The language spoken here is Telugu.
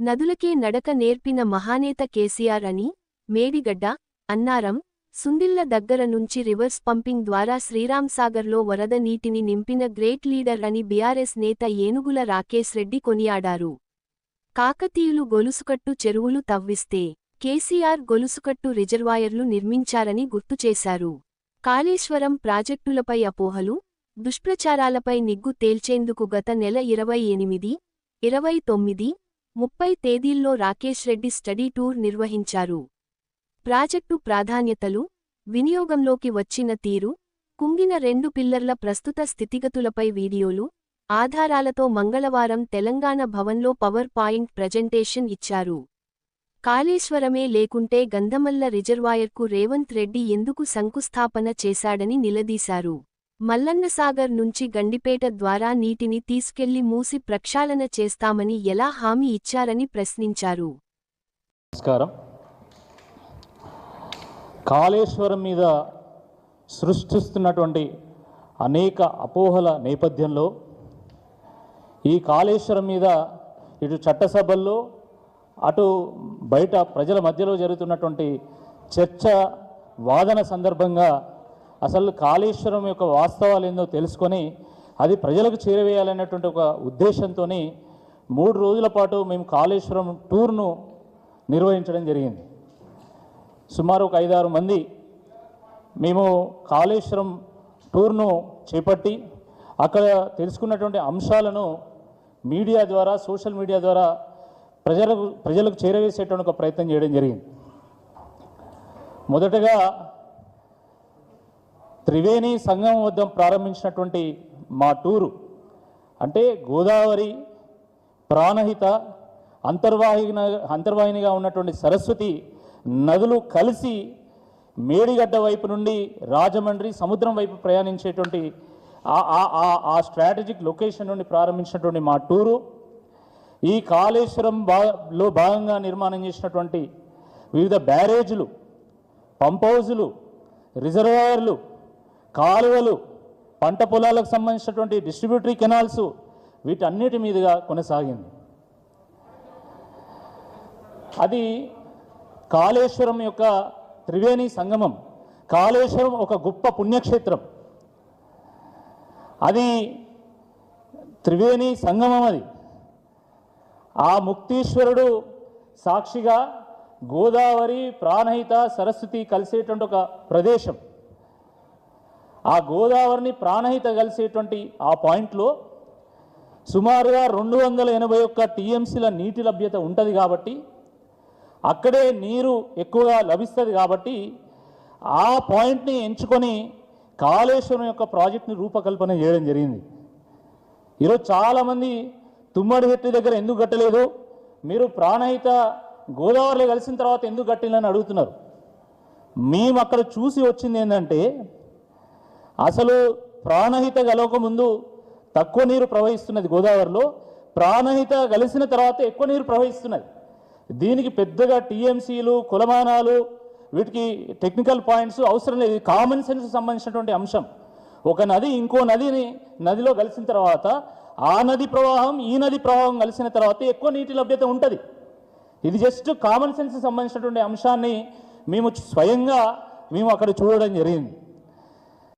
నదులకే నడక నేర్పిన మహానేత కేసీఆర్ అని మేడిగడ్డ అన్నారం సుందిళ్ళ దగ్గర నుంచి రివర్స్ పంపింగ్ ద్వారా శ్రీరాంసాగర్లో వరద నీటిని నింపిన గ్రేట్ లీడర్ అని బీఆర్ఎస్ నేత ఏనుగుల రాకేశ్ రెడ్డి కొనియాడారు. కాకతీయులు గొలుసుకట్టు చెరువులు తవ్విస్తే కేసీఆర్ గొలుసుకట్టు రిజర్వాయర్లు నిర్మించారని గుర్తుచేశారు కాళేశ్వరం ప్రాజెక్టులపై అపోహలు దుష్ప్రచారాలపై నిగ్గు తేల్చేందుకు గత నెల ఇరవై ఎనిమిది ఇరవై తొమ్మిది ముప్పై తేదీల్లో రాకేష్ రెడ్డి స్టడీ టూర్ నిర్వహించారు. ప్రాజెక్టు ప్రాధాన్యతలు వినియోగంలోకి వచ్చిన తీరు కుంగిన రెండు పిల్లర్ల ప్రస్తుత స్థితిగతులపై వీడియోలు ఆధారాలతో మంగళవారం తెలంగాణ భవన్లో పవర్ పాయింట్ ప్రజెంటేషన్ ఇచ్చారు. కాళేశ్వరమే లేకుంటే గంధమల్ల రిజర్వాయర్కు రేవంత్ రెడ్డి ఎందుకు శంకుస్థాపన చేశాడని నిలదీశారు. మల్లన్నసాగర్ నుంచి గండిపేట ద్వారా నీటిని తీసుకెళ్ళి మూసి ప్రక్షాళన చేస్తామని ఎలా హామీ ఇచ్చారని ప్రశ్నించారు. నమస్కారం. కాళేశ్వరం మీద సృష్టిస్తున్నటువంటి అనేక అపోహల నేపథ్యంలో ఈ కాళేశ్వరం మీద ఇటు చట్టసభల్లో అటు బయట ప్రజల మధ్యలో జరుగుతున్నటువంటి చర్చ వాదన సందర్భంగా అసలు కాళేశ్వరం యొక్క వాస్తవాలు ఏందో తెలుసుకొని అది ప్రజలకు చేరవేయాలనేటువంటి ఒక ఉద్దేశంతో మూడు రోజుల పాటు మేము కాళేశ్వరం టూర్ను నిర్వహించడం జరిగింది. సుమారు ఒక ఐదారు మంది మేము కాళేశ్వరం టూర్ను చేపట్టి అక్కడ తెలుసుకున్నటువంటి అంశాలను మీడియా ద్వారా సోషల్ మీడియా ద్వారా ప్రజలకు ప్రజలకు చేరవేసేటువంటి ఒక ప్రయత్నం చేయడం జరిగింది. మొదటగా త్రివేణి సంగమం వద్ద ప్రారంభించినటువంటి మా టూరు అంటే గోదావరి ప్రాణహిత అంతర్వాహిన అంతర్వాహినిగా ఉన్నటువంటి సరస్వతి నదులు కలిసి మేడిగడ్డ వైపు నుండి రాజమండ్రి సముద్రం వైపు ప్రయాణించేటువంటి ఆ- ఆ- ఆ- ఆ స్ట్రాటజిక్ లొకేషన్ నుండి ప్రారంభించినటువంటి మా టూరు. ఈ కాళేశ్వరం లో భాగంగా నిర్మాణం చేసినటువంటి వివిధ బ్యారేజీలు పంప్ హౌజులు రిజర్వాయర్లు కాలువలు పంట పొలాలకు సంబంధించినటువంటి డిస్ట్రిబ్యూటరీ కెనాల్స్ వీటన్నిటి మీదుగా కొనసాగింది. అది కాళేశ్వరం యొక్క త్రివేణి సంగమం. కాళేశ్వరం ఒక గొప్ప పుణ్యక్షేత్రం. అది త్రివేణి సంగమం అది. ఆ ముక్తీశ్వరుడు సాక్షిగా గోదావరి ప్రాణహిత సరస్వతి కలిసేటువంటి ఒక ప్రదేశం. ఆ గోదావరిని ప్రాణహిత కలిసేటువంటి ఆ పాయింట్లో సుమారుగా రెండు వందల ఎనభై ఒక్క టీఎంసీల నీటి లభ్యత ఉంటుంది కాబట్టి అక్కడే నీరు ఎక్కువగా లభిస్తుంది కాబట్టి ఆ పాయింట్ని ఎంచుకొని కాళేశ్వరం యొక్క ప్రాజెక్ట్ని రూపకల్పన చేయడం జరిగింది. ఈరోజు చాలామంది తుమ్మడిహెట్టి దగ్గర ఎందుకు కట్టలేదు మీరు ప్రాణహిత గోదావరిలో కలిసిన తర్వాత ఎందుకు కట్టిందని అడుగుతున్నారు. మేము అక్కడ చూసి వచ్చింది ఏంటంటే అసలు ప్రాణహిత గలవక ముందు తక్కువ నీరు ప్రవహిస్తున్నది గోదావరిలో. ప్రాణహిత కలిసిన తర్వాత ఎక్కువ నీరు ప్రవహిస్తున్నది. దీనికి పెద్దగా టీఎంసీలు కులమానాలు వీటికి టెక్నికల్ పాయింట్స్ అవసరం లేదు. కామన్ సెన్స్ సంబంధించినటువంటి అంశం. ఒక నది ఇంకో నదిని నదిలో కలిసిన తర్వాత ఆ నది ప్రవాహం ఈ నది ప్రవాహం కలిసిన తర్వాత ఎక్కువ నీటి లభ్యత ఉంటుంది. ఇది జస్ట్ కామన్ సెన్స్ సంబంధించినటువంటి అంశాన్ని మేము స్వయంగా మేము అక్కడ చూడడం జరిగింది.